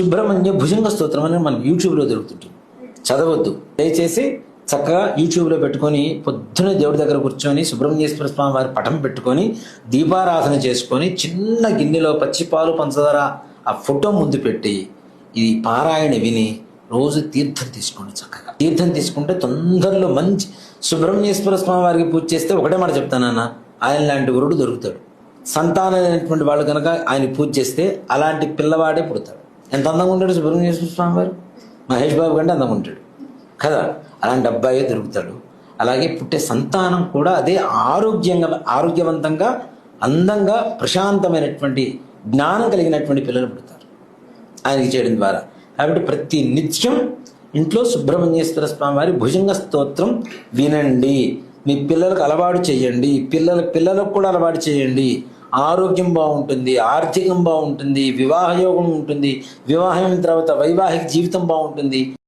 సుబ్రహ్మణ్య భుజంగ స్తోత్రం అనేది మనకి యూట్యూబ్లో దొరుకుతుంటుంది. చదవద్దు. దయచేసి చక్కగా యూట్యూబ్లో పెట్టుకొని పొద్దున్న దేవుడి దగ్గర కూర్చొని సుబ్రహ్మణ్యేశ్వర స్వామి వారి పటం పెట్టుకొని దీపారాధన చేసుకొని చిన్న గిన్నెలో పచ్చిపాలు పంచదార ఆ ఫోటో ముందు పెట్టి ఇది పారాయణ విని రోజు తీర్థం తీసుకోండి చక్కగా. తీర్థం తీసుకుంటే తొందరలో మంచి సుబ్రహ్మణ్యేశ్వర స్వామి వారికి పూజ చేస్తే ఒకటే మాట చెప్తానన్న ఆయన లాంటి గురుడు దొరుకుతాడు. సంతానమైనటువంటి వాళ్ళు కనుక ఆయన పూజ చేస్తే అలాంటి పిల్లవాడే పుడతాడు. ఎంత అందంగా ఉంటాడు సుబ్రహ్మణ్య స్వామి వారు మహేష్ బాబు కంటే అందంగా ఉంటాడు. కదా? అలాంటి అబ్బాయే దొరుకుతాడు. అలాగే పుట్టే సంతానం కూడా అదే ఆరోగ్యంగా ఆరోగ్యవంతంగా అందంగా ప్రశాంతమైనటువంటి జ్ఞానం కలిగినటువంటి పిల్లలు పుడతారు. ఆయనకి చేయడం ద్వారా. కాబట్టి ప్రతి నిత్యం ఇంట్లో సుబ్రహ్మణ్యేశ్వర స్వామి వారి భుజంగ స్తోత్రం వినండి. మీ పిల్లలకు అలవాటు చేయండి. పిల్లల పిల్లలకు కూడా అలవాటు చేయండి. ఆరోగ్యం బాగుంటుంది ఆర్థికం బాగుంటుంది వివాహ యోగం ఉంటుంది వివాహం తర్వాత వైవాహిక జీవితం బాగుంటుంది.